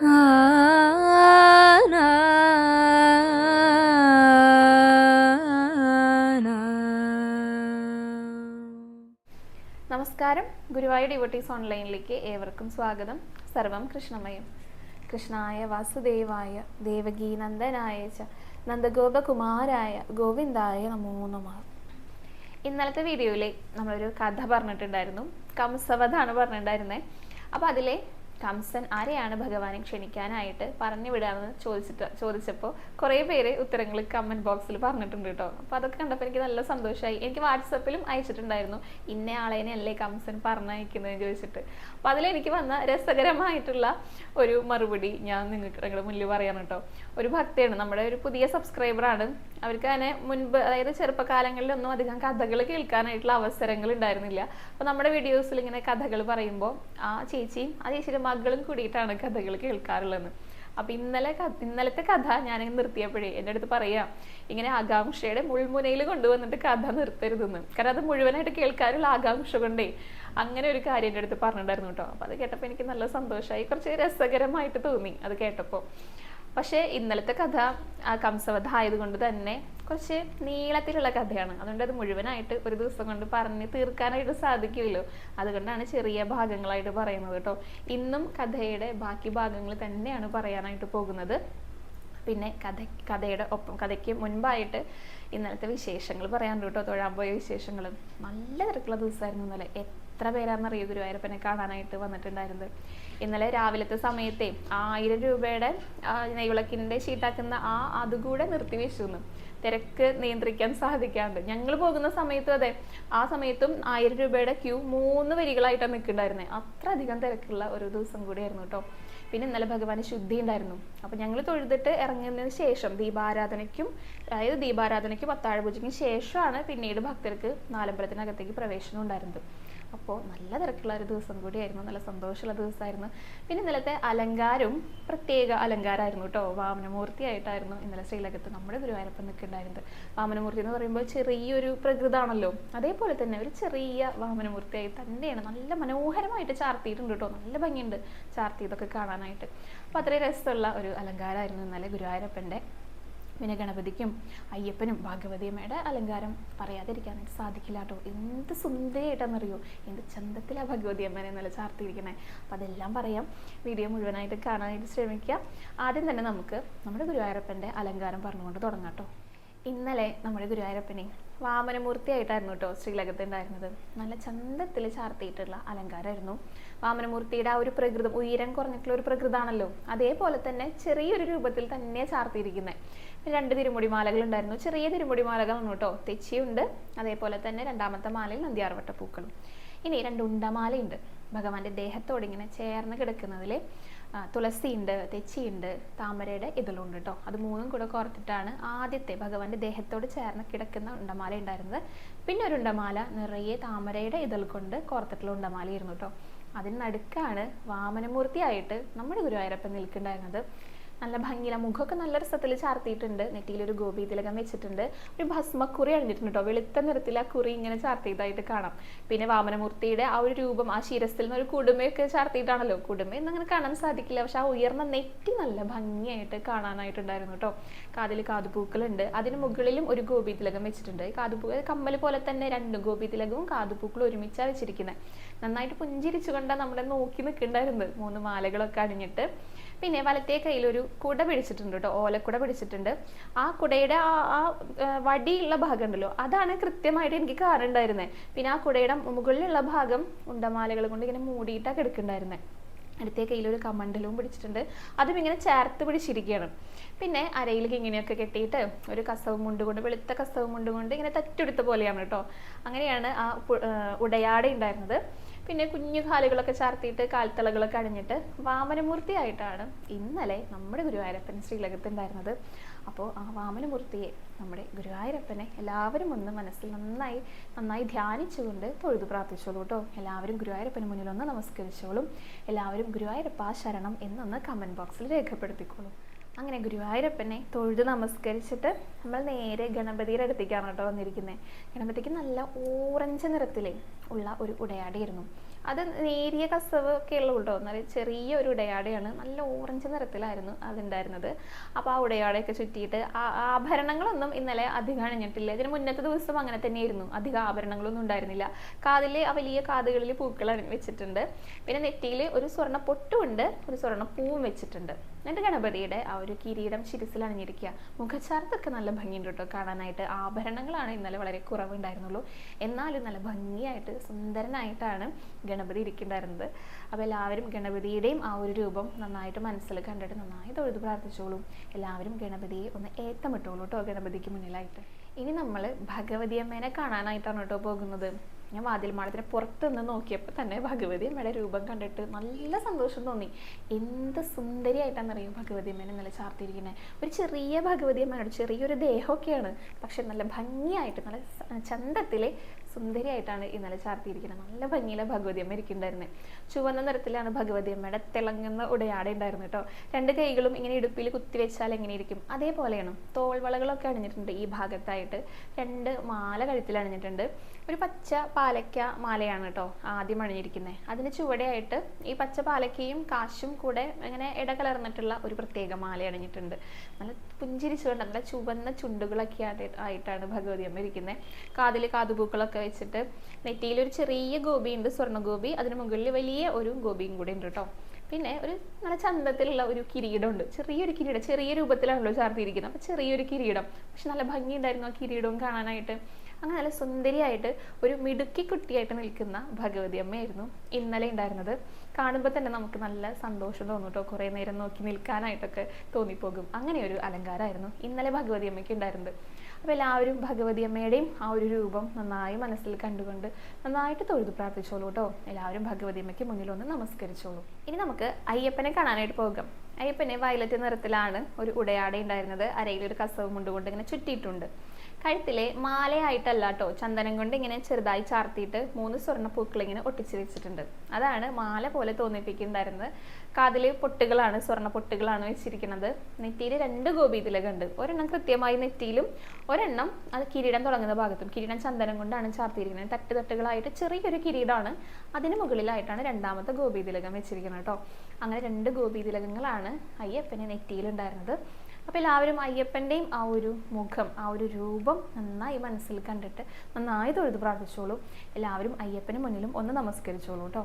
നമസ്കാരം. ഗുരുവായൂർ ഡിവോട്ടീസ് ഓൺലൈനിലേക്ക് ഏവർക്കും സ്വാഗതം. സർവം കൃഷ്ണമയം. കൃഷ്ണായ വാസുദേവായ ദേവകീ നന്ദനായ ച നന്ദഗോപകുമാരായ ഗോവിന്ദായ നമോ നമ. ഇന്നലത്തെ വീഡിയോയിൽ നമ്മളൊരു കഥ പറഞ്ഞിട്ടുണ്ടായിരുന്നു. കംസവധാണ് പറഞ്ഞിട്ടുണ്ടായിരുന്നത് അപ്പോൾ അതിലെ കംസൻ ആരെയാണ് ഭഗവാനെ ക്ഷണിക്കാനായിട്ട് പറഞ്ഞു വിടാമെന്ന് ചോദിച്ചിട്ട് ചോദിച്ചപ്പോൾ കുറേ പേര് ഉത്തരങ്ങൾ കമന്റ് ബോക്സിൽ പറഞ്ഞിട്ടുണ്ട് കേട്ടോ. അപ്പോൾ അതൊക്കെ കണ്ടപ്പോൾ എനിക്ക് നല്ല സന്തോഷമായി എനിക്ക് വാട്സപ്പിലും അയച്ചിട്ടുണ്ടായിരുന്നു. ഇന്ന ആളേനെ അല്ലേ കംസൻ പറഞ്ഞയക്കുന്നതെന്ന് ചോദിച്ചിട്ട്. അപ്പോൾ അതിലെനിക്ക് വന്ന രസകരമായിട്ടുള്ള ഒരു മറുപടി ഞാൻ നിങ്ങൾക്ക് നിങ്ങളുടെ മുന്നിൽ പറയാൻ കേട്ടോ. ഒരു ഭക്തയാണ് നമ്മുടെ ഒരു പുതിയ സബ്സ്ക്രൈബറാണ് അവർക്ക് തന്നെ മുൻപ് അതായത് ചെറുപ്പകാലങ്ങളിലൊന്നും അധികം കഥകൾ കേൾക്കാനായിട്ടുള്ള അവസരങ്ങൾ ഉണ്ടായിരുന്നില്ല. അപ്പോൾ നമ്മുടെ വീഡിയോസിൽ ഇങ്ങനെ കഥകൾ പറയുമ്പോൾ ആ ചേച്ചിയും ആ ചേച്ചിയുടെ മകളും കൂടിയിട്ടാണ് കഥകൾ കേൾക്കാറുള്ളത്. അപ്പൊ ഇന്നലെ ഇന്നലത്തെ കഥ ഞാൻ നിർത്തിയപ്പോഴേ എന്റെ അടുത്ത് പറയാ ഇങ്ങനെ ആകാംക്ഷയുടെ മുൾമുനയിൽ കൊണ്ടുവന്നിട്ട് കഥ നിർത്തരുതെന്ന്. കാരണം അത് മുഴുവനായിട്ട് കേൾക്കാറുള്ള ആകാംക്ഷ കൊണ്ടേ അങ്ങനെ ഒരു കാര്യം എന്റെ അടുത്ത് പറഞ്ഞിട്ടുണ്ടായിരുന്നു കേട്ടോ. അപ്പൊ അത് കേട്ടപ്പോൾ എനിക്ക് നല്ല സന്തോഷമായി കുറച്ച് രസകരമായിട്ട് തോന്നി അത് കേട്ടപ്പോൾ പക്ഷേ ഇന്നലത്തെ കഥ ആ കംസവധ ആയതുകൊണ്ട് തന്നെ കുറച്ച് നീളത്തിലുള്ള കഥയാണ്. അതുകൊണ്ട് അത് മുഴുവനായിട്ട് ഒരു ദിവസം കൊണ്ട് പറഞ്ഞ് തീർക്കാനായിട്ട് സാധിക്കുമല്ലോ. അതുകൊണ്ടാണ് ചെറിയ ഭാഗങ്ങളായിട്ട് പറയുന്നത് കേട്ടോ. ഇന്നും കഥയുടെ ബാക്കി ഭാഗങ്ങൾ തന്നെയാണ് പറയാനായിട്ട് പോകുന്നത്. പിന്നെ കഥ കഥയുടെ ഒപ്പം കഥയ്ക്ക് മുൻപായിട്ട് ഇന്നലത്തെ വിശേഷങ്ങൾ പറയാനുണ്ട് കേട്ടോ. തൊഴാൻ പോയ വിശേഷങ്ങൾ നല്ല തിരക്കുള്ള ദിവസമായിരുന്നു ഇന്നലെ. എത്ര പേരാണെന്നറിയോ ഗുരുവായൂരപ്പനെ കാണാനായിട്ട് വന്നിട്ടുണ്ടായിരുന്നത്? ഇന്നലെ രാവിലത്തെ സമയത്തെ ആയിരം രൂപയുടെ നെയ്വിളക്കിന്റെ ഷീട്ടാക്കുന്ന ആ അതുകൂടെ നിർത്തിവെച്ചു എന്ന് തിരക്ക് നിയന്ത്രിക്കാൻ സാധിക്കാണ്ട്. ഞങ്ങൾ പോകുന്ന സമയത്തും അതെ ആ സമയത്തും ആയിരം രൂപയുടെ ക്യൂ മൂന്ന് വരികളായിട്ടാണ് നിൽക്കുന്നുണ്ടായിരുന്നത് അത്ര അധികം തിരക്കുള്ള ഒരു ദിവസം കൂടിയായിരുന്നു കേട്ടോ. പിന്നെ ഇന്നലെ ഭഗവാന് ശുദ്ധി ഉണ്ടായിരുന്നു. അപ്പം ഞങ്ങൾ തൊഴുതിട്ട് ഇറങ്ങുന്നതിന് ശേഷം ദീപാരാധനയ്ക്കും അതായത് ദീപാരാധനയ്ക്കും അത്താഴപൂജയ്ക്കും ശേഷമാണ് പിന്നീട് ഭക്തർക്ക് നാലമ്പലത്തിനകത്തേക്ക് പ്രവേശനം ഉണ്ടായിരുന്നത്. അപ്പോൾ നല്ല തിരക്കുള്ള ഒരു ദിവസം കൂടിയായിരുന്നു. നല്ല സന്തോഷമുള്ള ദിവസമായിരുന്നു. പിന്നെ ഇന്നലത്തെ അലങ്കാരവും പ്രത്യേക അലങ്കാരമായിരുന്നു കേട്ടോ. വാമനമൂർത്തിയായിട്ടായിരുന്നു ഇന്നലെ ശ്രീലകത്ത് നമ്മുടെ ഗുരുവായൂരപ്പം നിൽക്കുന്നുണ്ടായിരുന്നത്. വാമനമൂർത്തി എന്ന് പറയുമ്പോൾ ചെറിയൊരു പ്രകൃതാണല്ലോ. അതേപോലെ തന്നെ ഒരു ചെറിയ വാമനമൂർത്തിയായി തന്നെയാണ് നല്ല മനോഹരമായിട്ട് ചാർത്തിയിട്ടുണ്ട് കേട്ടോ. നല്ല ഭംഗിയുണ്ട് ചാർത്തിയതൊക്കെ കാണാനായിട്ട്. അപ്പോൾ അത്രയും രസമുള്ള ഒരു അലങ്കാരമായിരുന്നു ഇന്നലെ ഗുരുവായൂരപ്പന്റെ. പിന്നെ ഗണപതിക്കും അയ്യപ്പനും ഭാഗവതിയമ്മയുടെ അലങ്കാരം പറയാതിരിക്കാനായിട്ട് സാധിക്കില്ല കേട്ടോ. എന്ത് സുന്ദരിയായിട്ടാണെന്നറിയോ എന്ത് ചന്തത്തിലാണ് ഭഗവതിയമ്മനെ നല്ല ചാർത്തിയിരിക്കണേ. അപ്പം അതെല്ലാം പറയാം. വീഡിയോ മുഴുവനായിട്ട് കാണാനായിട്ട് ശ്രമിക്കുക. ആദ്യം തന്നെ നമുക്ക് നമ്മുടെ ഗുരുവായൂരപ്പന്റെ അലങ്കാരം പറഞ്ഞുകൊണ്ട് തുടങ്ങാം കേട്ടോ. ഇന്നലെ നമ്മുടെ ഗുരുവായൂരപ്പനെ വാമനമൂർത്തിയായിട്ടായിരുന്നു കേട്ടോ ശ്രീലകത്ത് ഉണ്ടായിരുന്നത്. നല്ല ചന്തത്തിൽ ചാർത്തിയിട്ടുള്ള അലങ്കാരമായിരുന്നു. വാമനമൂർത്തിയുടെ ആ ഒരു പ്രകൃതം ഉയരം കുറഞ്ഞിട്ടുള്ള ഒരു പ്രകൃതാണല്ലോ. അതേപോലെ തന്നെ ചെറിയൊരു രൂപത്തിൽ തന്നെ ചാർത്തിയിരിക്കുന്നത് രണ്ട് തിരുമുടി മാലകൾ ഉണ്ടായിരുന്നു. ചെറിയ തിരുമുടി മാലകളാണ് കേട്ടോ. തെച്ചിയുണ്ട്. അതേപോലെ തന്നെ രണ്ടാമത്തെ മാലയിൽ നന്ദിയാർവട്ട പൂക്കളും. ഇനി രണ്ട് ഉണ്ടമാലയുണ്ട്. ഭഗവാന്റെ ദേഹത്തോട് ഇങ്ങനെ ചേർന്ന് കിടക്കുന്നതിൽ തുളസിയുണ്ട് തെച്ചിയുണ്ട് താമരയുടെ ഇതളുണ്ട് കേട്ടോ. അത് മൂന്നും കൂടെ കോർത്തിട്ടാണ് ആദ്യത്തെ ഭഗവാന്റെ ദേഹത്തോട് ചേർന്ന് കിടക്കുന്ന ഉണ്ടമാല ഉണ്ടായിരുന്നത്. പിന്നെ ഒരു ഉണ്ടമാല നിറയെ താമരയുടെ ഇതൾ കൊണ്ട് കോർത്തിട്ടുള്ള ഉണ്ടമാലയായിരുന്നു കേട്ടോ. അതിനടുക്കാണ് വാമനമൂർത്തിയായിട്ട് നമ്മുടെ ഗുരുവായൂരപ്പൻ നിൽക്കുന്നുണ്ടായിരുന്നത്. നല്ല ഭംഗിയില. മുഖമൊക്കെ നല്ല രസത്തിൽ ചാർത്തിയിട്ടുണ്ട്. നെറ്റിയിൽ ഒരു ഗോപി തിലകം വെച്ചിട്ടുണ്ട്. ഒരു ഭസ്മക്കുറി അണിഞ്ഞിട്ടുണ്ട് കേട്ടോ. വെളുത്ത നിറത്തിൽ ആ കുറി ഇങ്ങനെ ചാർത്തിയതായിട്ട് കാണാം. പിന്നെ വാമനമൂർത്തിയുടെ ആ ഒരു രൂപം ആ ശിരസിൽ നിന്ന് ഒരു കുടുംബയൊക്കെ ചാർത്തിയിട്ടാണല്ലോ. കുടുമ എന്നങ്ങനെ കാണാൻ സാധിക്കില്ല. പക്ഷെ ആ ഉയർന്ന നെറ്റി നല്ല ഭംഗിയായിട്ട് കാണാനായിട്ടുണ്ടായിരുന്നു കേട്ടോ. കാതിൽ കാതുപൂക്കളുണ്ട്. അതിന് മുകളിലും ഒരു ഗോപി തിലകം വെച്ചിട്ടുണ്ട് കാതുപൂ കമ്മൽ പോലെ തന്നെ രണ്ട് ഗോപി തിലകവും കാതുപൂക്കളും ഒരുമിച്ചാണ് വെച്ചിരിക്കുന്നത് നന്നായിട്ട് പുഞ്ചിരിച്ചുകൊണ്ടാണ് നമ്മളെ നോക്കി നിൽക്കുന്നുണ്ടായിരുന്നത് മൂന്ന് മാലകളൊക്കെ അണിഞ്ഞിട്ട്. പിന്നെ വലത്തേ കയ്യിൽ ഒരു കുട പിടിച്ചിട്ടുണ്ട് കേട്ടോ ഓലക്കുട പിടിച്ചിട്ടുണ്ട്. ആ കുടയുടെ ആ ആ വടിയുള്ള ഭാഗം ഉണ്ടല്ലോ അതാണ് കൃത്യമായിട്ട് എനിക്ക് കാറുണ്ടായിരുന്നത് പിന്നെ ആ കുടയുടെ മുകളിലുള്ള ഭാഗം ഉണ്ടമാലകൾ കൊണ്ട് ഇങ്ങനെ മൂടിയിട്ടാണ് കിടക്കുന്നുണ്ടായിരുന്നത് അടുത്തേ കയ്യിൽ ഒരു പിടിച്ചിട്ടുണ്ട് അതും ഇങ്ങനെ ചേർത്ത് പിടിച്ചിരിക്കുകയാണ്. പിന്നെ അരയിലേക്ക് ഇങ്ങനെയൊക്കെ കെട്ടിയിട്ട് ഒരു കസവ് മുണ്ട് കൊണ്ട് വെളുത്ത കസവ് മുണ്ട് കൊണ്ട് ഇങ്ങനെ തറ്റെടുത്ത പോലെയാണ് കേട്ടോ. അങ്ങനെയാണ് ആ, ഉടയാട ഉണ്ടായിരുന്നത്. പിന്നെ കുഞ്ഞു കാലുകളൊക്കെ ചാർത്തിയിട്ട് കാൽത്തളകളൊക്കെ അണിഞ്ഞിട്ട് വാമനമൂർത്തിയായിട്ടാണ് ഇന്നലെ നമ്മുടെ ഗുരുവായൂരപ്പൻ ശ്രീലകത്തുണ്ടായിരുന്നത്. അപ്പോൾ ആ വാമനമൂർത്തിയെ നമ്മുടെ ഗുരുവായൂരപ്പനെ എല്ലാവരും ഒന്ന് മനസ്സിൽ നന്നായി നന്നായി ധ്യാനിച്ചുകൊണ്ട് തൊഴുതു പ്രാർത്ഥിച്ചോളൂ കേട്ടോ. എല്ലാവരും ഗുരുവായൂരപ്പന് മുന്നിൽ ഒന്ന് നമസ്കരിച്ചോളും. എല്ലാവരും ഗുരുവായൂരപ്പ ശരണം എന്നൊന്ന് കമന്റ് ബോക്സിൽ രേഖപ്പെടുത്തിക്കോളും. അങ്ങനെ ഗുരുവായൂരപ്പനെ തൊഴുത് നമസ്കരിച്ചിട്ട് നമ്മൾ നേരെ ഗണപതിയുടെ അടുത്തേക്കാണ് കേട്ടോ വന്നിരിക്കുന്നത് ഗണപതിക്ക് നല്ല ഓറഞ്ച് നിറത്തിൽ ഉള്ള ഒരു ഉടയാടിയായിരുന്നു. അത് നേരിയ കസവ് ഒക്കെ ഉള്ളൂ കേട്ടോ എന്നാൽ ചെറിയ ഒരു ഉടയാടയാണ്. നല്ല ഓറഞ്ച് നിറത്തിലായിരുന്നു അതുണ്ടായിരുന്നത്. അപ്പോൾ ആ ഉടയാടയൊക്കെ ചുറ്റിയിട്ട് ആഭരണങ്ങളൊന്നും ഇന്നലെ അധികം അണിഞ്ഞിട്ടില്ല. ഇതിന് മുന്നത്തെ ദിവസം അങ്ങനെ തന്നെയായിരുന്നു. അധികം ആഭരണങ്ങളൊന്നും ഉണ്ടായിരുന്നില്ല. കാതിൽ ആ വലിയ കാതുകളിൽ പൂക്കൾ വെച്ചിട്ടുണ്ട്. പിന്നെ നെറ്റിയിൽ ഒരു സ്വർണ പൊട്ടുമുണ്ട് ഒരു സ്വർണ പൂവും വെച്ചിട്ടുണ്ട്. എന്നിട്ട് ഗണപതിയുടെ ആ ഒരു കിരീടം ശിരസിൽ അണിഞ്ഞിരിക്കുക. മുഖച്ചാരത്തൊക്കെ നല്ല ഭംഗിയുണ്ട് കേട്ടോ കാണാനായിട്ട്. ആഭരണങ്ങളാണ് ഇന്നലെ വളരെ കുറവുണ്ടായിരുന്നുള്ളൂ. എന്നാലും നല്ല ഭംഗിയായിട്ട് സുന്ദരനായിട്ടാണ് ഗണപതി ഇരിക്കുന്നുണ്ടായിരുന്നത്. അപ്പോൾ എല്ലാവരും ഗണപതിയുടെയും ആ ഒരു രൂപം നന്നായിട്ട് മനസ്സിൽ കണ്ടിട്ട് നന്നായി തൊഴുത് പ്രാർത്ഥിച്ചോളൂ. എല്ലാവരും ഗണപതിയെ ഒന്ന് ഏത്തമിട്ടോളൂ കേട്ടോ ഗണപതിക്ക് മുന്നിലായിട്ട്. ഇനി നമ്മൾ ഭഗവതി അമ്മേനെ കാണാനായിട്ടാണ് കേട്ടോ പോകുന്നത്. ഞാൻ വാതിൽമാളത്തിന് പുറത്ത് നിന്ന് നോക്കിയപ്പോൾ തന്നെ ഭഗവതി അമ്മയുടെ രൂപം കണ്ടിട്ട് നല്ല സന്തോഷം തോന്നി. എന്ത് സുന്ദരിയായിട്ടാണ് അറിയും ഭഗവതി അമ്മേനെ നല്ല ചാർത്തിയിരിക്കുന്നത് ഒരു ചെറിയ ഭഗവതി അമ്മയുടെ ചെറിയൊരു ദേഹമൊക്കെയാണ്. പക്ഷെ നല്ല ഭംഗിയായിട്ട് നല്ല ചന്തത്തിലെ സുന്ദരിയായിട്ടാണ് ഇന്നലെ ചാർത്തിയിരിക്കുന്നത് നല്ല ഭംഗിയിലെ ഭഗവതി അമ്മ ഇരിക്കുന്നുണ്ടായിരുന്നത് ചുവന്ന നിറത്തിലാണ് ഭഗവതി അമ്മയുടെ തിളങ്ങുന്ന ഉടയാട ഉണ്ടായിരുന്നു കേട്ടോ. രണ്ട് കൈകളും ഇങ്ങനെ ഇടുപ്പിൽ കുത്തിവെച്ചാൽ എങ്ങനെ ഇരിക്കും? അതേപോലെയാണ്. തോൾവളകളൊക്കെ അണിഞ്ഞിട്ടുണ്ട് ഈ ഭാഗത്തായിട്ട്. രണ്ട് മാല കഴുത്തിൽ അണിഞ്ഞിട്ടുണ്ട് ഒരു പച്ച പാലക്ക മാലയാണ് കേട്ടോ ആദ്യം അണിഞ്ഞിരിക്കുന്നത് അതിന് ചുവടെയായിട്ട് ഈ പച്ച പാലക്കയും കാശും കൂടെ ഇങ്ങനെ ഇടകലർന്നിട്ടുള്ള ഒരു പ്രത്യേക മാല അണിഞ്ഞിട്ടുണ്ട്. നല്ല പുഞ്ചിരിച്ചുകൊണ്ട് നല്ല ചുവന്ന ചുണ്ടുകളൊക്കെ ആയിട്ടാണ് ഭഗവതി അമ്മ ഇരിക്കുന്നത് കാതിൽ കാതുപൂക്കളൊക്കെ വെച്ചിട്ട് നെറ്റിയിൽ ഒരു ചെറിയ ഗോപിയുണ്ട് സ്വർണ ഗോപി അതിന് മുകളിൽ വലിയ ഒരു ഗോപിയും കൂടെ ഉണ്ട് കേട്ടോ പിന്നെ ഒരു നല്ല ചന്തത്തിലുള്ള ഒരു കിരീടമുണ്ട്. ചെറിയൊരു കിരീടം ചെറിയ രൂപത്തിലാണല്ലോ ചാർത്തിയിരിക്കുന്നത്. അപ്പോൾ ചെറിയൊരു കിരീടം. പക്ഷെ നല്ല ഭംഗിയുണ്ടായിരുന്നു ആ കിരീടവും കാണാനായിട്ട്. അങ്ങനെ നല്ല സുന്ദരിയായിട്ട് ഒരു മിടുക്കി കുട്ടിയായിട്ട് നിൽക്കുന്ന ഭഗവതി അമ്മയായിരുന്നു ഇന്നലെ ഉണ്ടായിരുന്നത്. കാണുമ്പോൾ തന്നെ നമുക്ക് നല്ല സന്തോഷം തോന്നും കേട്ടോ കുറേ നേരം നോക്കി നിൽക്കാനായിട്ടൊക്കെ തോന്നിപ്പോകും. അങ്ങനെ ഒരു അലങ്കാരമായിരുന്നു ഇന്നലെ ഭഗവതി അമ്മയ്ക്ക് ഉണ്ടായിരുന്നത്. അപ്പോൾ എല്ലാവരും ഭഗവതി അമ്മയുടെയും ആ ഒരു രൂപം നന്നായി മനസ്സിൽ കണ്ടുകൊണ്ട് നന്നായിട്ട് തൊഴുതു പ്രാർത്ഥിച്ചോളൂ കേട്ടോ എല്ലാവരും ഭഗവതി അമ്മയ്ക്ക് മുന്നിൽ ഒന്ന് നമസ്കരിച്ചോളൂ. ഇനി നമുക്ക് അയ്യപ്പനെ കാണാനായിട്ട് പോകാം. അയ്യപ്പനെ വയലറ്റ് നിറത്തിലാണ് ഒരു ഉടയാട ഉണ്ടായിരുന്നത്. അരയിൽ ഒരു കസവ് മുണ്ടുകൊണ്ട് ഇങ്ങനെ ചുറ്റിയിട്ടുണ്ട്. കഴുത്തിലെ മാലയായിട്ടല്ല കേട്ടോ ചന്ദനം കൊണ്ട് ഇങ്ങനെ ചെറുതായി ചാർത്തിയിട്ട് മൂന്ന് സ്വർണ പൂക്കൾ ഇങ്ങനെ ഒട്ടിച്ച് വെച്ചിട്ടുണ്ട്. അതാണ് മാല പോലെ തോന്നിപ്പിക്കുന്നുണ്ടായിരുന്നത്. കാതിൽ പൊട്ടുകളാണ് സ്വർണ പൊട്ടുകളാണ് വെച്ചിരിക്കുന്നത്. നെറ്റിയിൽ രണ്ട് ഗോപി ഗോപീതിലകുണ്ട് ഒരെണ്ണം കൃത്യമായി നെറ്റിയിലും ഒരെണ്ണം അത് കിരീടം തുടങ്ങുന്ന ഭാഗത്തും. കിരീടം ചന്ദനം കൊണ്ടാണ് ചാർത്തിയിരിക്കുന്നത്. തട്ട് തട്ടുകളായിട്ട് ചെറിയൊരു കിരീടമാണ് അതിന് മുകളിലായിട്ടാണ് രണ്ടാമത്തെ ഗോപി ഗോപീതിലകം വെച്ചിരിക്കുന്നത് കേട്ടോ അങ്ങനെ രണ്ട് ഗോപി ഗോപീതിലകങ്ങളാണ് അയ്യപ്പനെ നെറ്റിയിലുണ്ടായിരുന്നത്. അപ്പോൾ എല്ലാവരും അയ്യപ്പന്റെയും ആ ഒരു മുഖം ആ ഒരു രൂപം നന്നായി മനസ്സിൽ കണ്ടിട്ട് നന്നായി തൊഴുത് പ്രാർത്ഥിച്ചോളൂ. എല്ലാവരും അയ്യപ്പന് മുന്നിലും ഒന്ന് നമസ്കരിച്ചോളൂ കേട്ടോ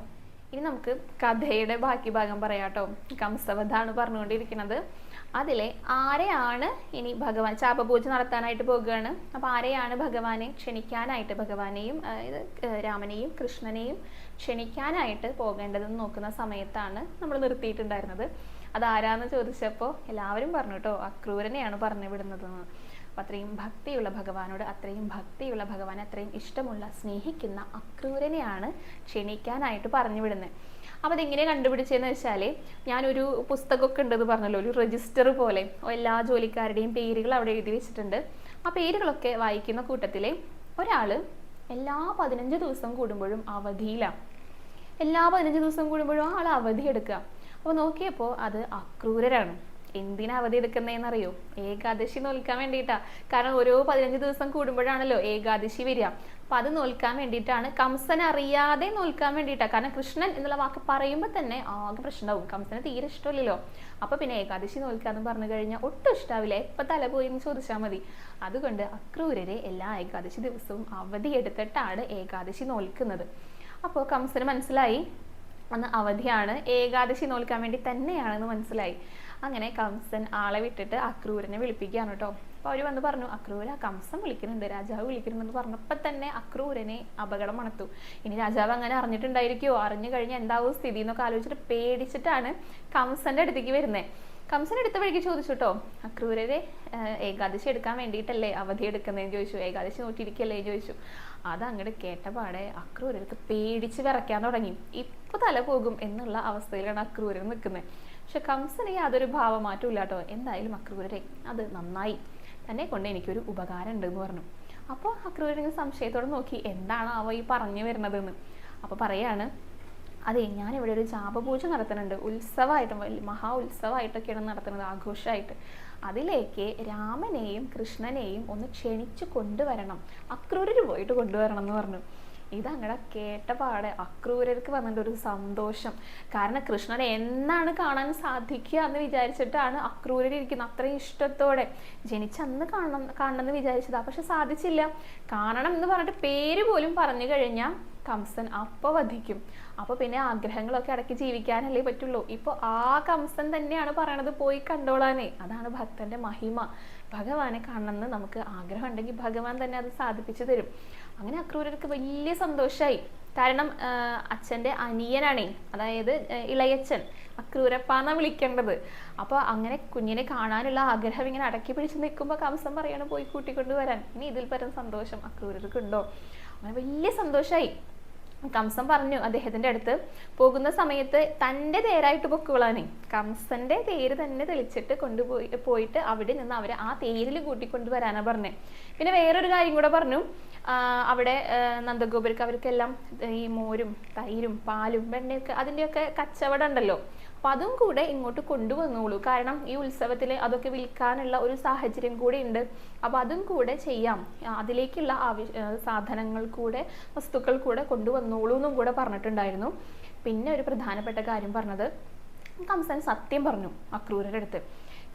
ഇനി നമുക്ക് കഥയുടെ ബാക്കി ഭാഗം പറയാം കേട്ടോ കംസവധാണ് പറഞ്ഞുകൊണ്ടിരിക്കുന്നത്. അതിലെ ആരെയാണ് ഇനി ഭഗവാൻ ചാപപൂജ നടത്താനായിട്ട് പോകുകയാണ്? അപ്പോൾ ആരെയാണ് ഭഗവാനെ ക്ഷണിക്കാനായിട്ട് ഭഗവാനെയും അതായത് രാമനെയും കൃഷ്ണനെയും ക്ഷണിക്കാനായിട്ട് പോകേണ്ടതെന്ന് നോക്കുന്ന സമയത്താണ് നമ്മൾ നിർത്തിയിട്ടുണ്ടായിരുന്നത്. അതാരാന്ന് ചോദിച്ചപ്പോൾ എല്ലാവരും പറഞ്ഞു കേട്ടോ അക്രൂരനെയാണ് പറഞ്ഞു വിടുന്നതെന്ന്. അപ്പം അത്രയും ഭക്തിയുള്ള ഭഗവാനോട് അത്രയും ഭക്തിയുള്ള ഭഗവാനെ അത്രയും ഇഷ്ടമുള്ള സ്നേഹിക്കുന്ന അക്രൂരനെയാണ് ക്ഷണിക്കാനായിട്ട് പറഞ്ഞു വിടുന്നത് അപ്പോൾ അതെങ്ങനെ കണ്ടുപിടിച്ചതെന്ന് വെച്ചാൽ ഞാനൊരു പുസ്തകമൊക്കെ ഉണ്ടെന്ന് പറഞ്ഞല്ലോ ഒരു രജിസ്റ്റർ പോലെ. എല്ലാ ജോലിക്കാരുടെയും പേരുകൾ അവിടെ എഴുതി വെച്ചിട്ടുണ്ട്. ആ പേരുകളൊക്കെ വായിക്കുന്ന കൂട്ടത്തിൽ ഒരാൾ എല്ലാ പതിനഞ്ച് ദിവസം കൂടുമ്പോഴും അവധിയിലാണ് എല്ലാ പതിനഞ്ച് ദിവസം കൂടുമ്പോഴും ആൾ അവധി എടുക്കുക. അപ്പോൾ നോക്കിയപ്പോൾ അത് അക്രൂരരാണ്. എന്തിനാ അവധി എടുക്കുന്നതെന്നറിയോ ഏകാദശി നോൽക്കാൻ വേണ്ടിയിട്ടാ. കാരണം ഓരോ പതിനഞ്ച് ദിവസം കൂടുമ്പോഴാണല്ലോ ഏകാദശി വരിക. അപ്പൊ അത് നോൽക്കാൻ വേണ്ടിയിട്ടാണ് കംസൻ അറിയാതെ നോൽക്കാൻ വേണ്ടിയിട്ടാ. കാരണം കൃഷ്ണൻ എന്നുള്ള വാക്ക് പറയുമ്പോൾ തന്നെ ആകെ പ്രശ്നമാവും കംസന് തീരെ ഇഷ്ടമില്ലല്ലോ. അപ്പൊ പിന്നെ ഏകാദശി നോൽക്കാന്ന് പറഞ്ഞു കഴിഞ്ഞാൽ ഒട്ടും ഇഷ്ടാവില്ല. എപ്പോൾ തല പോയി എന്ന് ചോദിച്ചാൽ മതി. അതുകൊണ്ട് അക്രൂരരെ എല്ലാ ഏകാദശി ദിവസവും അവധി എടുത്തിട്ടാണ് ഏകാദശി നോൽക്കുന്നത്. അപ്പോൾ കംസന് മനസ്സിലായി? അന്ന് അവധിയാണ്. ഏകാദശി നോൽക്കാൻ വേണ്ടി തന്നെയാണെന്ന് മനസ്സിലായി. അങ്ങനെ കംസൻ ആളെ വിട്ടിട്ട് അക്രൂരനെ വിളിപ്പിക്കുകയാണ് കേട്ടോ. അപ്പോൾ അവർ വന്ന് പറഞ്ഞു അക്രൂര കംസൻ വിളിക്കുന്നുണ്ട് രാജാവ് വിളിക്കുന്നുണ്ടെന്ന് പറഞ്ഞപ്പോൾ തന്നെ അക്രൂരനെ അപകടം മണത്തു. ഇനി രാജാവ് അങ്ങനെ അറിഞ്ഞിട്ടുണ്ടായിരിക്കുമോ അറിഞ്ഞു കഴിഞ്ഞാൽ എന്താവും സ്ഥിതി എന്നൊക്കെ ആലോചിച്ചിട്ട് പേടിച്ചിട്ടാണ് കംസന്റെ അടുത്തേക്ക് വരുന്നത് കംസൻ എടുത്ത വഴിക്ക് ചോദിച്ചു കേട്ടോ അക്രൂരരെ ഏകാദശി എടുക്കാൻ വേണ്ടിയിട്ടല്ലേ അവധി എടുക്കുന്നതെന്ന് ചോദിച്ചു. ഏകാദശി നോക്കിയിരിക്കല്ലേ ചോദിച്ചു. അത് അങ്ങോട്ട് കേട്ടപാടെ അക്രൂരർക്ക് പേടിച്ച് വിറയ്ക്കാൻ തുടങ്ങി. ഇപ്പൊ തല പോകും എന്നുള്ള അവസ്ഥയിലാണ് അക്രൂരൻ നിൽക്കുന്നത് പക്ഷെ കംസന് അതൊരു ഭാവമാറ്റവും ഇല്ല കേട്ടോ എന്തായാലും അക്രൂരരെ അത് നന്നായി തന്നെ കൊണ്ട് എനിക്കൊരു ഉപകാരം ഉണ്ട് എന്ന് പറഞ്ഞു. അപ്പോൾ അക്രൂരൻ സംശയത്തോടെ നോക്കി എന്താണ് അവ ഈ പറഞ്ഞു വരുന്നതെന്ന്? അപ്പോൾ പറയാണ് അതെ ഞാനിവിടെ ഒരു ജാപപൂജ നടത്തുന്നുണ്ട്. ഉത്സവമായിട്ടും മഹാ ഉത്സവമായിട്ടൊക്കെയാണ് നടത്തുന്നത് ആഘോഷമായിട്ട് അതിലേക്ക് രാമനെയും കൃഷ്ണനെയും ഒന്ന് ക്ഷണിച്ചു കൊണ്ടുവരണം. അക്രൂരിൽ പോയിട്ട് കൊണ്ടുവരണം എന്ന് പറഞ്ഞു. ഇതങ്ങടെ കേട്ട പാടെ അക്രൂരർക്ക് വന്നിട്ട് ഒരു സന്തോഷം. കാരണം കൃഷ്ണനെ എന്നാണ് കാണാൻ സാധിക്കുക എന്ന് വിചാരിച്ചിട്ടാണ് അക്രൂരർ ഇരിക്കുന്നത്. അത്രയും ഇഷ്ടത്തോടെ. ജനിച്ചന്ന് കാണണം കാണണമെന്ന് വിചാരിച്ചതാ. പക്ഷെ സാധിച്ചില്ല. കാണണം എന്ന് പറഞ്ഞിട്ട് പേര് പോലും പറഞ്ഞു കഴിഞ്ഞാൽ കംസൻ അപ്പൊ വധിക്കും. അപ്പൊ പിന്നെ ആഗ്രഹങ്ങളൊക്കെ അടക്കി ജീവിക്കാനല്ലേ പറ്റുള്ളൂ. ഇപ്പൊ ആ കംസൻ തന്നെയാണ് പറയണത് പോയി കണ്ടോളാനേ. അതാണ് ഭക്തന്റെ മഹിമ. ഭഗവാനെ കാണണമെന്ന് നമുക്ക് ആഗ്രഹം ഉണ്ടെങ്കിൽ ഭഗവാൻ തന്നെ അത് സാധിപ്പിച്ചു തരും. അങ്ങനെ അക്രൂരർക്ക് വലിയ സന്തോഷമായി കാരണം അച്ഛന്റെ അനിയനാണേ അതായത് ഇളയച്ഛൻ ഇളയച്ചൻ അക്രൂരപ്പ വിളിക്കേണ്ടത്. അപ്പോൾ അങ്ങനെ കുഞ്ഞിനെ കാണാനുള്ള ആഗ്രഹം ഇങ്ങനെ അടക്കി പിടിച്ച് നിൽക്കുമ്പോൾ കംസം പറയാണ് പോയി കൂട്ടിക്കൊണ്ട് വരാൻ ഇനി ഇതിൽ പരം സന്തോഷം അക്രൂരർക്ക് ഉണ്ടോ അങ്ങനെ വലിയ സന്തോഷമായി കംസൻ പറഞ്ഞു അദ്ദേഹത്തിന്റെ അടുത്ത് പോകുന്ന സമയത്ത് തന്റെ തേരായിട്ട് പൊക്കുകളാണ് കംസന്റെ തേര് തന്നെ തെളിച്ചിട്ട് കൊണ്ടുപോയി പോയിട്ട് അവിടെ നിന്ന് അവരെ ആ തേരിൽ കൂട്ടിക്കൊണ്ടുവരാനാണ് പറഞ്ഞത് പിന്നെ വേറൊരു കാര്യം കൂടെ പറഞ്ഞു. അവിടെ നന്ദഗോപുരക്ക് അവർക്കെല്ലാം ഈ മോരും തൈരും പാലും വെണ്ണയൊക്കെ അതിന്റെയൊക്കെ കച്ചവടം ഉണ്ടല്ലോ അപ്പൊ അതും കൂടെ ഇങ്ങോട്ട് കൊണ്ടുവന്നോളൂ. കാരണം ഈ ഉത്സവത്തിൽ അതൊക്കെ വിൽക്കാനുള്ള ഒരു സാഹചര്യം കൂടി ഉണ്ട് അപ്പൊ അതും കൂടെ ചെയ്യാം. അതിലേക്കുള്ള ആവശ്യ സാധനങ്ങൾ കൂടെ വസ്തുക്കൾ കൂടെ കൊണ്ടുവന്നോളൂ എന്നും കൂടെ പറഞ്ഞിട്ടുണ്ടായിരുന്നു. പിന്നെ ഒരു പ്രധാനപ്പെട്ട കാര്യം പറഞ്ഞത്. കംസൻ സത്യം പറഞ്ഞു അക്രൂരരുടെ അടുത്ത്.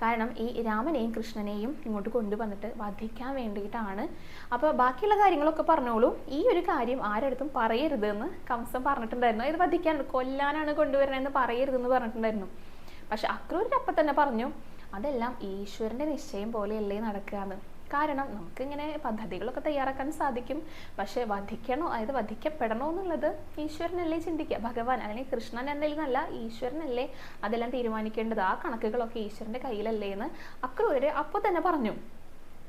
കാരണം ഈ രാമനെയും കൃഷ്ണനെയും ഇങ്ങോട്ട് കൊണ്ടുവന്നിട്ട് വധിക്കാൻ വേണ്ടിയിട്ടാണ്. അപ്പോൾ ബാക്കിയുള്ള കാര്യങ്ങളൊക്കെ പറഞ്ഞോളൂ. ഈ ഒരു കാര്യം ആരടുത്തും പറയരുത് എന്ന് കംസൻ പറഞ്ഞിട്ടുണ്ടായിരുന്നു. ഇത് വധിക്കാൻ കൊല്ലാനാണ് കൊണ്ടുവരണമെന്ന് പറയരുതെന്ന് പറഞ്ഞിട്ടുണ്ടായിരുന്നു. പക്ഷെ അക്രൂരൻ അപ്പം തന്നെ പറഞ്ഞു അതെല്ലാം ഈശ്വരന്റെ നിശ്ചയം പോലെയല്ലേ നടക്കുകയെന്ന് കാരണം നമുക്കിങ്ങനെ പദ്ധതികളൊക്കെ തയ്യാറാക്കാൻ സാധിക്കും. പക്ഷെ വധിക്കണോ അതായത് വധിക്കപ്പെടണോ എന്നുള്ളത് ഈശ്വരനല്ലേ ചിന്തിക്കുക. ഭഗവാൻ അല്ലെങ്കിൽ കൃഷ്ണൻ എന്തെങ്കിലും അല്ല ഈശ്വരനല്ലേ അതെല്ലാം തീരുമാനിക്കേണ്ടത്. ആ കണക്കുകളൊക്കെ ഈശ്വരന്റെ കയ്യിലല്ലേ എന്ന് അക്രൂര് അപ്പോൾ തന്നെ പറഞ്ഞു.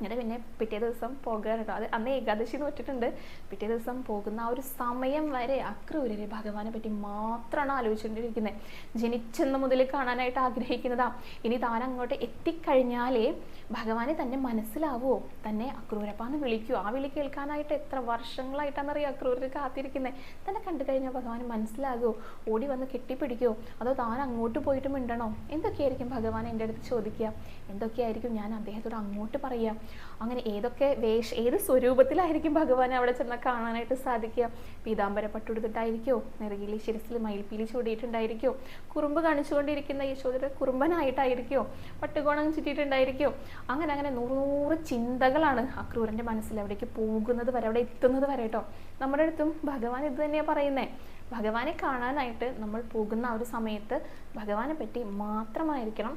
അങ്ങനെ പിന്നെ പിറ്റേ ദിവസം പോകാൻ കേട്ടോ അത് അന്ന് ഏകാദശി എന്ന് വെച്ചിട്ടുണ്ട്. പിറ്റേ ദിവസം പോകുന്ന ആ ഒരു സമയം വരെ അക്രൂരരെ ഭഗവാനെ പറ്റി മാത്രമാണ് ആലോചിച്ചുകൊണ്ടിരിക്കുന്നത് ജനിച്ചെന്ന് മുതൽ കാണാനായിട്ട് ആഗ്രഹിക്കുന്നതാ. ഇനി താൻ അങ്ങോട്ട് എത്തിക്കഴിഞ്ഞാലേ ഭഗവാനെ തന്നെ മനസ്സിലാവുമോ തന്നെ അക്രൂരപ്പാന്ന് വിളിക്കൂ. ആ വിളി കേൾക്കാനായിട്ട് എത്ര വർഷങ്ങളായിട്ടാണെന്നറിയാം അക്രൂരർ കാത്തിരിക്കുന്നത് തന്നെ കണ്ടു കഴിഞ്ഞാൽ ഭഗവാൻ മനസ്സിലാകുമോ ഓടി വന്ന് കെട്ടിപ്പിടിക്കുമോ അതോ താൻ അങ്ങോട്ട് പോയിട്ട് മിണ്ടണോ? എന്തൊക്കെയായിരിക്കും ഭഗവാൻ എന്റെ അടുത്ത് ചോദിക്കുക എന്തൊക്കെയായിരിക്കും ഞാൻ അദ്ദേഹത്തോട് അങ്ങോട്ട് പറയുക അങ്ങനെ ഏതൊക്കെ വേഷ ഏത് സ്വരൂപത്തിലായിരിക്കും ഭഗവാനെ അവിടെ ചെന്നാൽ കാണാനായിട്ട് സാധിക്കുക? പീതാംബര പട്ടുടുത്തിട്ടായിരിക്കോ? നിറകിലെ ശിരസിൽ മയിൽപ്പീലി ചൂടിയിട്ടുണ്ടായിരിക്കോ? കുറുമ്പ് കാണിച്ചുകൊണ്ടിരിക്കുന്ന യശോദര കുറുമ്പനായിട്ടായിരിക്കോ? പട്ടുകോണം ചുറ്റിയിട്ടുണ്ടായിരിക്കോ? അങ്ങനെ അങ്ങനെ നൂറ് ചിന്തകളാണ് അക്രൂരന്റെ മനസ്സിൽ അവിടേക്ക് പോകുന്നത് വരെ അവിടെ എത്തുന്നത് വരെ കേട്ടോ. നമ്മുടെ അടുത്തും ഭഗവാൻ ഇത് തന്നെയാണ് പറയുന്നത് ഭഗവാനെ കാണാനായിട്ട് നമ്മൾ പോകുന്ന ആ ഒരു സമയത്ത് ഭഗവാനെ പറ്റി മാത്രമായിരിക്കണം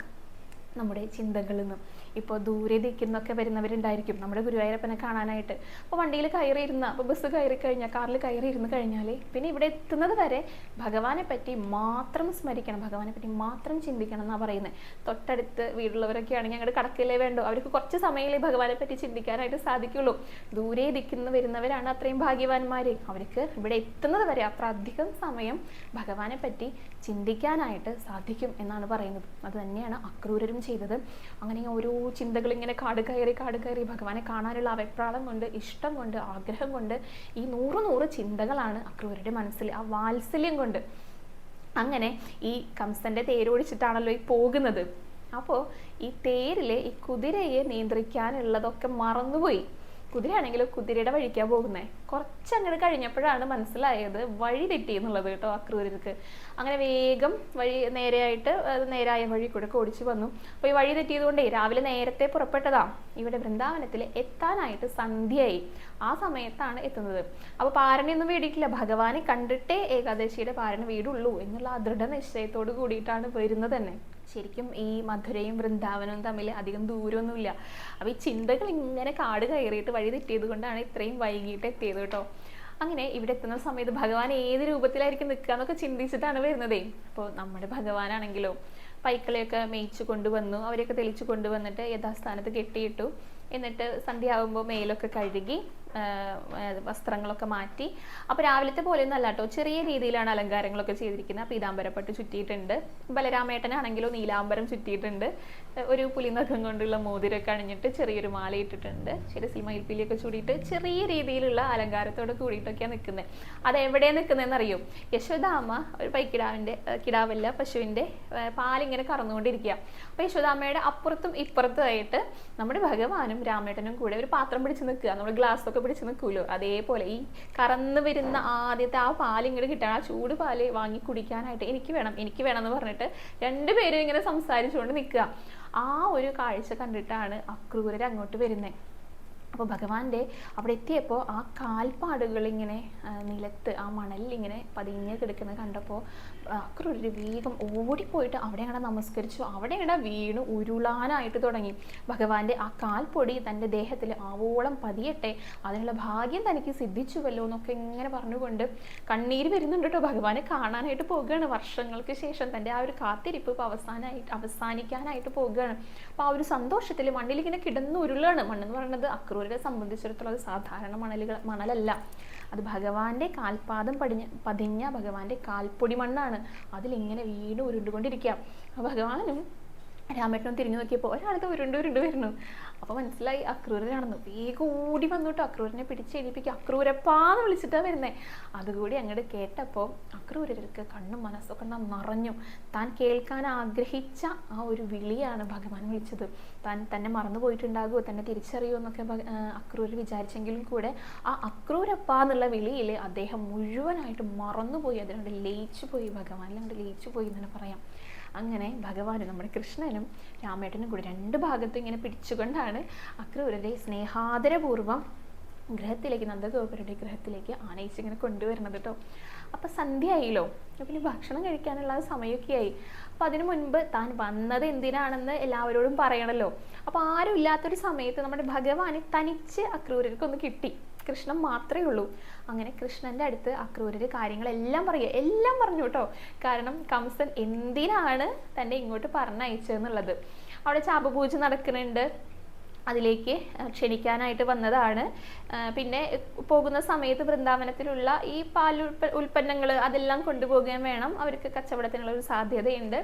നമ്മുടെ ചിന്തകളിൽ നിന്നും. ഇപ്പോൾ ദൂരെ നിൽക്കുന്നൊക്കെ വരുന്നവരുണ്ടായിരിക്കും. നമ്മുടെ ഗുരുവായൂരപ്പനെ കാണാനായിട്ട്. അപ്പോൾ വണ്ടിയിൽ കയറി ഇരുന്ന അപ്പോൾ ബസ് കയറി കഴിഞ്ഞാൽ കാറിൽ കയറി ഇരുന്ന് കഴിഞ്ഞാൽ പിന്നെ ഇവിടെ എത്തുന്നത് വരെ ഭഗവാനെ പറ്റി മാത്രം സ്മരിക്കണം. ഭഗവാനെ പറ്റി മാത്രം ചിന്തിക്കണം എന്നാണ് പറയുന്നത് തൊട്ടടുത്ത് വീടുള്ളവരൊക്കെ ആണെങ്കിൽ അങ്ങോട്ട് കടക്കില്ലേ വേണ്ടോ. അവർക്ക് കുറച്ച് സമയമല്ലേ ഭഗവാനെ പറ്റി ചിന്തിക്കാനായിട്ട് സാധിക്കുള്ളൂ. ദൂരെ ഇരിക്കുന്ന വരുന്നവരാണ് അത്രയും ഭാഗ്യവാന്മാർ അവർക്ക് ഇവിടെ എത്തുന്നത് വരെ അത്ര അധികം സമയം ഭഗവാനെ പറ്റി ചിന്തിക്കാനായിട്ട് സാധിക്കും എന്നാണ് പറയുന്നത്. അത് തന്നെയാണ് അക്രൂരരും ചെയ്തത്. അങ്ങനെ ഓരോ ചിന്തകൾ ഇങ്ങനെ കാട് കയറി കാട് കയറി ഭഗവാനെ കാണാനുള്ള അഭിപ്രായം കൊണ്ട് ഇഷ്ടം കൊണ്ട് ആഗ്രഹം കൊണ്ട് ഈ നൂറ് നൂറ് ചിന്തകളാണ് അക്രൂരുടെ മനസ്സിൽ ആ വാത്സല്യം കൊണ്ട്. അങ്ങനെ ഈ കംസന്റെ തേരോടിച്ചിട്ടാണല്ലോ ഈ പോകുന്നത്. അപ്പോൾ ഈ തേരിലെ ഈ കുതിരയെ നിയന്ത്രിക്കാനുള്ളതൊക്കെ മറന്നുപോയി. കുതിരയാണെങ്കിലും കുതിരയുടെ വഴിക്കാ പോകുന്നത് കുറച്ചങ്ങോട്ട് കഴിഞ്ഞപ്പോഴാണ് മനസ്സിലായത് വഴി തെറ്റി എന്നുള്ളത് കേട്ടോ അക്രൂരർക്ക്. അങ്ങനെ വേഗം വഴി നേരെയായിട്ട് നേരായ വഴി കൂടെ ഓടിച്ചു വന്നു. അപ്പോൾ ഈ വഴി തെറ്റിയത് കൊണ്ടേ രാവിലെ നേരത്തെ പുറപ്പെട്ടതാ. ഇവിടെ വൃന്ദാവനത്തിൽ എത്താനായിട്ട് സന്ധ്യയായി. ആ സമയത്താണ് എത്തുന്നത്. അപ്പോൾ പാരനെയൊന്നും വേടിക്കില്ല ഭഗവാനെ കണ്ടിട്ടേ ഏകാദശിയുടെ പാരന് വീടുള്ളൂ എന്നുള്ള ആ ദൃഢനിശ്ചയത്തോട് കൂടിയിട്ടാണ് വരുന്നത് തന്നെ. ശരിക്കും ഈ മധുരയും വൃന്ദാവനവും തമ്മിൽ അധികം ദൂരമൊന്നുമില്ല. അപ്പോൾ ഈ ചിന്തകൾ ഇങ്ങനെ കാട് കയറിയിട്ട് വഴി തെറ്റിയത് കൊണ്ടാണ് ഇത്രയും വൈകിട്ട് എത്തിയത് കേട്ടോ. അങ്ങനെ ഇവിടെ എത്തുന്ന സമയത്ത് ഭഗവാൻ ഏത് രൂപത്തിലായിരിക്കും നിൽക്കുക എന്നൊക്കെ ചിന്തിച്ചിട്ടാണ് വരുന്നതേ. അപ്പോൾ നമ്മുടെ ഭഗവാനാണെങ്കിലോ പൈക്കളെയൊക്കെ മേയിച്ചു കൊണ്ടുവന്നു അവരെയൊക്കെ തെളിച്ചു കൊണ്ടുവന്നിട്ട് യഥാസ്ഥാനത്ത് കെട്ടിയിട്ടു. എന്നിട്ട് സന്ധ്യയാകുമ്പോൾ മേലൊക്കെ കഴുകി വസ്ത്രങ്ങളൊക്കെ മാറ്റി. അപ്പോൾ രാവിലത്തെ പോലെയൊന്നും അല്ല കേട്ടോ. ചെറിയ രീതിയിലാണ് അലങ്കാരങ്ങളൊക്കെ ചെയ്തിരിക്കുന്നത്. പീതാംബരപ്പട്ട് ചുറ്റിയിട്ടുണ്ട്. ബലരാമേട്ടനാണെങ്കിലോ നീലാംബരം ചുറ്റിയിട്ടുണ്ട്. ഒരു പുലിനഖം കൊണ്ടുള്ള മോതിരമൊക്കെ അണിഞ്ഞിട്ട് ചെറിയൊരു മാല ഇട്ടിട്ടുണ്ട്. ശിരസിൽ മയിൽപ്പീലിയൊക്കെ ചൂടിയിട്ട് ചെറിയ രീതിയിലുള്ള അലങ്കാരത്തോട് കൂടിയിട്ടൊക്കെയാണ് നിൽക്കുന്നത് അത് എവിടെയാണ് നിൽക്കുന്നതെന്ന് അറിയും യശോദാമ്മ ഒരു പൈക്കിടാവിന്റെ കിടാവല്ല പശുവിന്റെ പാലിങ്ങനെ കറന്നുകൊണ്ടിരിക്കുക അപ്പോൾ യശോദാമ്മയുടെ അപ്പുറത്തും ഇപ്പുറത്തുമായിട്ട് നമ്മുടെ ഭഗവാനും രാമേട്ടനും കൂടെ ഒരു പാത്രം പിടിച്ച് നിൽക്കുക നമ്മൾ ഗ്ലാസ് ഒക്കെ പിടിച്ച് നിൽക്കുമല്ലോ അതേപോലെ ഈ കറന്ന് വരുന്ന ആദ്യത്തെ ആ പാൽ ഇങ്ങോട്ട് കിട്ടാൻ ആ ചൂട് പാൽ വാങ്ങി കുടിക്കാനായിട്ട് എനിക്ക് വേണം എനിക്ക് വേണം എന്ന് പറഞ്ഞിട്ട് രണ്ടുപേരും ഇങ്ങനെ സംസാരിച്ചുകൊണ്ട് നിൽക്കുക. ആ ഒരു കാഴ്ച കണ്ടിട്ടാണ് അക്രൂരർ അങ്ങോട്ട് വരുന്നത് അപ്പോൾ ഭഗവാന്റെ അവിടെ എത്തിയപ്പോൾ ആ കാൽപ്പാടുകൾ ഇങ്ങനെ നിലത്ത് ആ മണലിൽ ഇങ്ങനെ പതിഞ്ഞ് കിടക്കുന്നത് കണ്ടപ്പോൾ ഒരു വേഗം ഓടിപ്പോയിട്ട് അവിടെ നമസ്കരിച്ചു? അവിടെ ഇങ്ങനെ വീണ് ഉരുളാനായിട്ട് തുടങ്ങി? ഭഗവാന്റെ ആ കാൽപ്പൊടി തന്റെ ദേഹത്തിൽ ആവോളം പതിയട്ടെ അതിനുള്ള ഭാഗ്യം തനിക്ക് സിദ്ധിച്ചുവല്ലോ എന്നൊക്കെ ഇങ്ങനെ പറഞ്ഞുകൊണ്ട് കണ്ണീര് വരുന്നുണ്ട് കേട്ടോ. ഭഗവാനെ കാണാനായിട്ട് പോകുകയാണ് വർഷങ്ങൾക്ക് ശേഷം തന്റെ ആ ഒരു കാത്തിരിപ്പ് ഇപ്പോൾ അവസാനമായിട്ട് അവസാനിക്കാനായിട്ട് പോകുകയാണ് അപ്പോൾ ആ ഒരു സന്തോഷത്തിൽ മണ്ണിൽ ഇങ്ങനെ കിടന്ന് ഉരുളാണ്. മണ്ണെന്ന് പറയുന്നത് അക്രൂരരെ സംബന്ധിച്ചിടത്തോളം സാധാരണ മണലുകൾ മണലല്ല. അത് ഭഗവാന്റെ കാൽപാദം പടിഞ്ഞ പതിഞ്ഞ ഭഗവാന്റെ കാൽപ്പൊടി മണ്ണാണ്. അതിലിങ്ങനെ വീണ് ഉരുണ്ടുകൊണ്ടിരിക്കുക. ഭഗവാനും രാമേട്ടനും തിരിഞ്ഞു നോക്കിയപ്പോൾ ഒരാൾക്ക് ഉരുണ്ട് ഉരുണ്ട് വരുന്നു. അപ്പോൾ മനസ്സിലായി അക്രൂരനാണെന്ന് വേഗം ഓടി വന്നിട്ട്. അക്രൂരനെ പിടിച്ചെഴുപ്പിക്കുക അക്രൂരപ്പാന്ന് വിളിച്ചിട്ടാണ് വരുന്നത് അതുകൂടി അങ്ങോട്ട് കേട്ടപ്പോൾ അക്രൂരർക്ക് കണ്ണും മനസ്സൊക്കെ നിറഞ്ഞു. താൻ കേൾക്കാൻ ആഗ്രഹിച്ച ആ ഒരു വിളിയാണ് ഭഗവാൻ വിളിച്ചത്. താൻ തന്നെ മറന്നു പോയിട്ടുണ്ടാകുമോ തന്നെ തിരിച്ചറിയുമോ എന്നൊക്കെ അക്രൂർ വിചാരിച്ചെങ്കിലും കൂടെ ആ അക്രൂരപ്പ എന്നുള്ള വിളിയിൽ അദ്ദേഹം മുഴുവനായിട്ട് മറന്നുപോയി. അതിനോട് ലയിച്ചു പോയി ഭഗവാനിൽ അങ്ങോട്ട് ലയിച്ചു പോയി എന്ന് തന്നെ പറയാം. അങ്ങനെ ഭഗവാനും നമ്മുടെ കൃഷ്ണനും രാമേട്ടനും കൂടി രണ്ട് ഭാഗത്തും ഇങ്ങനെ പിടിച്ചുകൊണ്ടാണ് അക്രൂരരെ സ്നേഹാദരപൂർവം ഗൃഹത്തിലേക്ക് നന്ദഗോപുരന്റെ ഗൃഹത്തിലേക്ക് ആനയിച്ച് ഇങ്ങനെ കൊണ്ടുവരുന്നത് കേട്ടോ അപ്പം സന്ധ്യയായില്ലോ. പിന്നെ ഭക്ഷണം കഴിക്കാനുള്ള സമയമൊക്കെ ആയി അപ്പം അതിനു മുൻപ് താൻ വന്നത് എന്തിനാണെന്ന് എല്ലാവരോടും പറയണല്ലോ. അപ്പം ആരും ഇല്ലാത്തൊരു സമയത്ത് നമ്മുടെ ഭഗവാന് തനിച്ച് അക്രൂരർക്കൊന്ന് കിട്ടി. കൃഷ്ണൻ മാത്രമേ ഉള്ളൂ. അങ്ങനെ കൃഷ്ണന്റെ അടുത്ത് അക്രൂരര് കാര്യങ്ങളെല്ലാം പറയുക. എല്ലാം പറഞ്ഞു കേട്ടോ. കാരണം കംസൻ എന്തിനാണ് തന്നെ ഇങ്ങോട്ട് പറഞ്ഞയച്ചതെന്നുള്ളത്. അവിടെ ചാപപൂജ നടക്കുന്നുണ്ട്. അതിലേക്ക് ക്ഷണിക്കാനായിട്ട് വന്നതാണ്. പിന്നെ പോകുന്ന സമയത്ത് വൃന്ദാവനത്തിലുള്ള ഈ പാൽ ഉൽപ്പന്നങ്ങൾ അതെല്ലാം കൊണ്ടുപോകുകയും വേണം. അവർക്ക് കച്ചവടത്തിനുള്ള ഒരു സാധ്യതയുണ്ട്.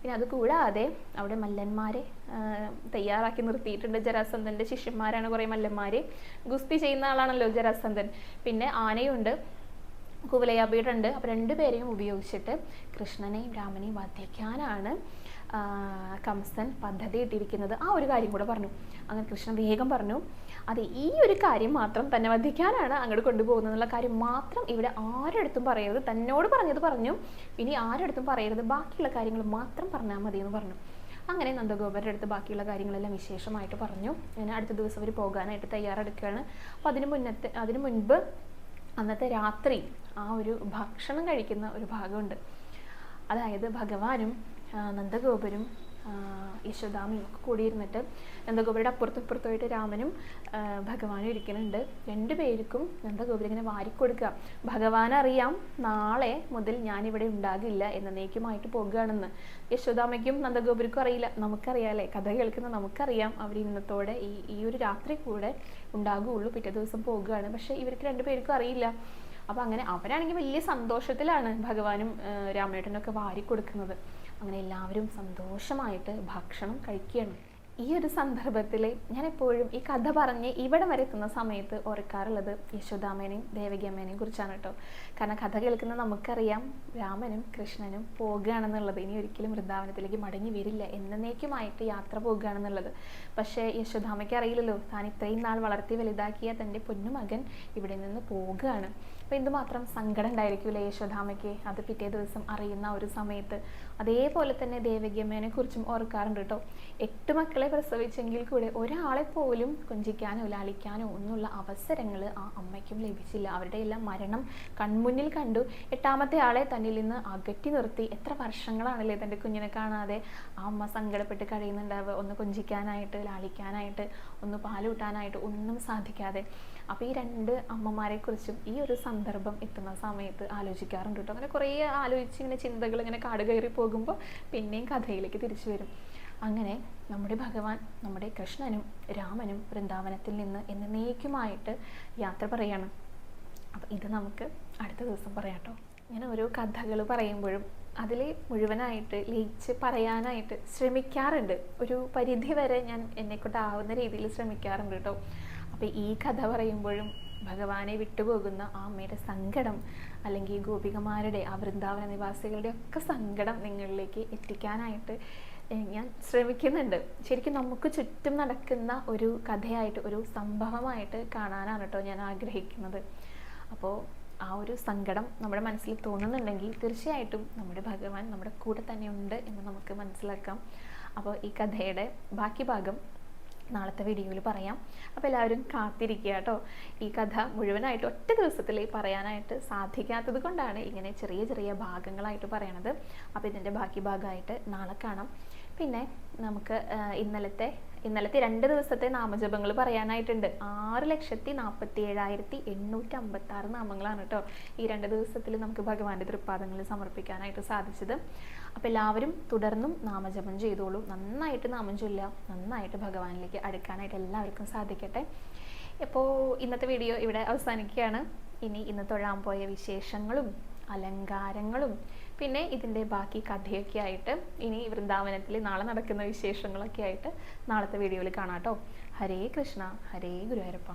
പിന്നെ അത് കൂടാതെ അവിടെ മല്ലന്മാരെ തയ്യാറാക്കി നിർത്തിയിട്ടുണ്ട്. ജരാസന്ധന്റെ ശിഷ്യന്മാരാണ് കുറേ മല്ലന്മാർ ഗുസ്തി ചെയ്യുന്ന ആളാണല്ലോ ജരാസന്ധൻ. പിന്നെ ആനയുണ്ട് കുവലയാബിയുടെ ഉണ്ട് അപ്പോൾ രണ്ടുപേരെയും ഉപയോഗിച്ചിട്ട് കൃഷ്ണനെയും രാമനെയും വധിക്കാനാണ്. കംസൻ പദ്ധതി ഇട്ടിരിക്കുന്നത്. ആ ഒരു കാര്യം കൂടെ പറഞ്ഞു. അങ്ങനെ കൃഷ്ണൻ വേഗം പറഞ്ഞു അതെ ഈ ഒരു കാര്യം മാത്രം തന്നെ വധിക്കാനാണ് അങ്ങോട്ട് കൊണ്ടുപോകുന്നത് എന്നുള്ള കാര്യം മാത്രം ഇവിടെ ആരെടുത്തും പറയരുത്. തന്നോട് പറഞ്ഞത് പറഞ്ഞു. ഇനി ആരെടുത്തും പറയരുത്. ബാക്കിയുള്ള കാര്യങ്ങൾ മാത്രം പറഞ്ഞാൽ മതി എന്ന് പറഞ്ഞു. അങ്ങനെ നന്ദഗോപരുടെ അടുത്ത് ബാക്കിയുള്ള കാര്യങ്ങളെല്ലാം വിശേഷമായിട്ട് പറഞ്ഞു. അങ്ങനെ അടുത്ത ദിവസം അവർ പോകാനായിട്ട് തയ്യാറെടുക്കുകയാണ്. അപ്പോൾ അതിന് മുന്നത്തെ അതിന് മുൻപ് അന്നത്തെ രാത്രി ആ ഒരു ഭക്ഷണം കഴിക്കുന്ന ഒരു ഭാഗമുണ്ട്. അതായത് ഭഗവാനും നന്ദഗോപരും യശോദാമിയും ഒക്കെ കൂടിയിരുന്നിട്ട് നന്ദഗോപരുടെ അപ്പുറത്തും ഇപ്പുറത്തുമായിട്ട് രാമനും ഭഗവാനും ഇരിക്കുന്നുണ്ട്. രണ്ടുപേർക്കും നന്ദഗോപുരം ഇങ്ങനെ വാരിക്കൊടുക്കുക. ഭഗവാൻ അറിയാം നാളെ മുതൽ ഞാനിവിടെ ഉണ്ടാകില്ല എന്നേക്കുമായിട്ട് പോകുകയാണെന്ന്. യശോദാമയ്ക്കും നന്ദഗോപുരക്കും അറിയില്ല. നമുക്കറിയാലേ കഥ കേൾക്കുന്ന നമുക്കറിയാം. അവർ ഇന്നത്തോടെ ഈ ഈ ഒരു രാത്രി കൂടെ ഉണ്ടാകുകയുള്ളൂ. പിറ്റേ ദിവസം പോകുകയാണ്. പക്ഷേ ഇവർക്ക് രണ്ടുപേർക്കും അറിയില്ല. അപ്പോൾ അങ്ങനെ അവരാണെങ്കിൽ വലിയ സന്തോഷത്തിലാണ് ഭഗവാനും രാമേട്ടനൊക്കെ വാരി കൊടുക്കുന്നത് അങ്ങനെ എല്ലാവരും സന്തോഷമായിട്ട് ഭക്ഷണം കഴിക്കുകയാണ്. ഈ ഒരു സന്ദർഭത്തിൽ ഞാൻ എപ്പോഴും ഈ കഥ പറഞ്ഞ് ഇവിടെ വരെ എത്തുന്ന സമയത്ത് ഓർക്കാറുള്ളത് യശോദാമേനെയും ദേവകിയമ്മേനെയും കുറിച്ചാണ് കേട്ടോ. കാരണം കഥ കേൾക്കുന്ന നമുക്കറിയാം രാമനും കൃഷ്ണനും പോകുകയാണെന്നുള്ളത്. ഇനി ഒരിക്കലും വൃന്ദാവനത്തിലേക്ക് മടങ്ങി വരില്ല. എന്നേക്കുമായിട്ട് യാത്ര പോകുകയാണെന്നുള്ളത്. പക്ഷേ യശോദാമയ്ക്ക് അറിയില്ലല്ലോ. താൻ ഇത്രയും നാൾ വളർത്തി വലുതാക്കിയ തന്റെ പൊന്നുമകൻ ഇവിടെ നിന്ന് പോകുകയാണ്. അപ്പോൾ എന്തുമാത്രം സങ്കടം ഉണ്ടായിരിക്കില്ല യശോദാമയ്ക്ക് അത് പിറ്റേ ദിവസം അറിയുന്ന ഒരു സമയത്ത് അതേപോലെ തന്നെ ദേവകിയമ്മേനെ കുറിച്ചും ഓർക്കാറുണ്ട് കേട്ടോ. എട്ട് മക്കളെ പ്രസവിച്ചെങ്കിൽ കൂടെ ഒരാളെ പോലും കൊഞ്ചിക്കാനോ ലാളിക്കാനോ ഒന്നുള്ള അവസരങ്ങൾ ആ അമ്മയ്ക്കും ലഭിച്ചില്ല. അവരുടെ എല്ലാം മരണം കൺമുന്നിൽ കണ്ടു. എട്ടാമത്തെ ആളെ തന്നിൽ നിന്ന് അകറ്റി നിർത്തി. എത്ര വർഷങ്ങളാണല്ലേ തന്റെ കുഞ്ഞിനെ കാണാതെ ആ അമ്മ സങ്കടപ്പെട്ട് കഴിയുന്നുണ്ടാവുക ഒന്ന് കൊഞ്ചിക്കാനായിട്ട് ലാളിക്കാനായിട്ട് ഒന്ന് പാലൂട്ടാനായിട്ട് ഒന്നും സാധിക്കാതെ. അപ്പോൾ ഈ രണ്ട് അമ്മമാരെക്കുറിച്ചും ഈ ഒരു സന്ദർഭം എത്തുന്ന സമയത്ത് ആലോചിക്കാറുണ്ട് കേട്ടോ. അങ്ങനെ കുറേ ആലോചിച്ച് ഇങ്ങനെ ചിന്തകൾ ഇങ്ങനെ കാട് കയറി പോകുമ്പോൾ പിന്നെയും കഥയിലേക്ക് തിരിച്ചു വരും. അങ്ങനെ നമ്മുടെ ഭഗവാൻ നമ്മുടെ കൃഷ്ണനും രാമനും വൃന്ദാവനത്തിൽ നിന്ന് എന്നേക്കുമായിട്ട് യാത്ര പറയാണ്. അപ്പം ഇത് നമുക്ക് അടുത്ത ദിവസം പറയാം കേട്ടോ. ഇങ്ങനെ ഓരോ കഥകൾ പറയുമ്പോഴും അതിൽ മുഴുവനായിട്ട് ലയിച്ച് പറയാനായിട്ട് ശ്രമിക്കാറുണ്ട്. ഒരു പരിധി വരെ ഞാൻ എന്നെക്കൊണ്ടാവുന്ന രീതിയിൽ ശ്രമിക്കാറുണ്ട് കേട്ടോ. അപ്പോൾ ഈ കഥ പറയുമ്പോഴും ഭഗവാനെ വിട്ടുപോകുന്ന ആ അമ്മയുടെ സങ്കടം അല്ലെങ്കിൽ ഗോപികമാരുടെ ആ വൃന്ദാവന നിവാസികളുടെ ഒക്കെ സങ്കടം നിങ്ങളിലേക്ക് എത്തിക്കാനായിട്ട് ഞാൻ ശ്രമിക്കുന്നുണ്ട്. ശരിക്കും നമുക്ക് ചുറ്റും നടക്കുന്ന ഒരു കഥയായിട്ട് ഒരു സംഭവമായിട്ട് കാണാനാണ് കേട്ടോ ഞാൻ ആഗ്രഹിക്കുന്നത്. അപ്പോൾ ആ ഒരു സങ്കടം നമ്മുടെ മനസ്സിൽ തോന്നുന്നുണ്ടെങ്കിൽ തീർച്ചയായിട്ടും നമ്മുടെ ഭഗവാൻ നമ്മുടെ കൂടെ തന്നെയുണ്ട് എന്ന് നമുക്ക് മനസ്സിലാക്കാം. അപ്പോൾ ഈ കഥയുടെ ബാക്കി ഭാഗം നാളത്തെ വീഡിയോയിൽ പറയാം. അപ്പോൾ എല്ലാവരും കാത്തിരിക്കുക കേട്ടോ. ഈ കഥ മുഴുവനായിട്ട് ഒറ്റ ദിവസത്തിൽ പറയാനായിട്ട് സാധിക്കാത്തത് കൊണ്ടാണ് ഇങ്ങനെ ചെറിയ ചെറിയ ഭാഗങ്ങളായിട്ട് പറയണത്. അപ്പോൾ ഇതിന്റെ ബാക്കി ഭാഗമായിട്ട് നാളെ കാണാം. പിന്നെ നമുക്ക് ഇന്നലത്തെ ഇന്നലത്തെ രണ്ട് ദിവസത്തെ നാമജപങ്ങൾ പറയാനായിട്ടുണ്ട്. ആറ് ലക്ഷത്തി നാൽപ്പത്തി ഏഴായിരത്തി എണ്ണൂറ്റി അമ്പത്തി ആറ് നാമങ്ങളാണ് കേട്ടോ ഈ രണ്ട് ദിവസത്തിൽ നമുക്ക് ഭഗവാന്റെ തൃപ്പാദങ്ങളിൽ സമർപ്പിക്കാനായിട്ട് സാധിച്ചത്. അപ്പം എല്ലാവരും തുടർന്നും നാമജപം ചെയ്തോളൂ. നന്നായിട്ട് നാമം ചൊല്ലുക. നന്നായിട്ട് ഭഗവാനിലേക്ക് അടുക്കാനായിട്ട് എല്ലാവർക്കും സാധിക്കട്ടെ. ഇപ്പോൾ ഇന്നത്തെ വീഡിയോ ഇവിടെ അവസാനിക്കുകയാണ്. ഇനി ഇന്ന് തൊഴാൻ പോയ വിശേഷങ്ങളും അലങ്കാരങ്ങളും പിന്നെ ഇതിന്റെ ബാക്കി കഥയൊക്കെ ആയിട്ട് ഇനി വൃന്ദാവനത്തിൽ നാളെ നടക്കുന്ന വിശേഷങ്ങളൊക്കെ ആയിട്ട് നാളത്തെ വീഡിയോയിൽ കാണാം കേട്ടോ. ഹരേ കൃഷ്ണ ഹരേ ഗുരുവായൂരപ്പ.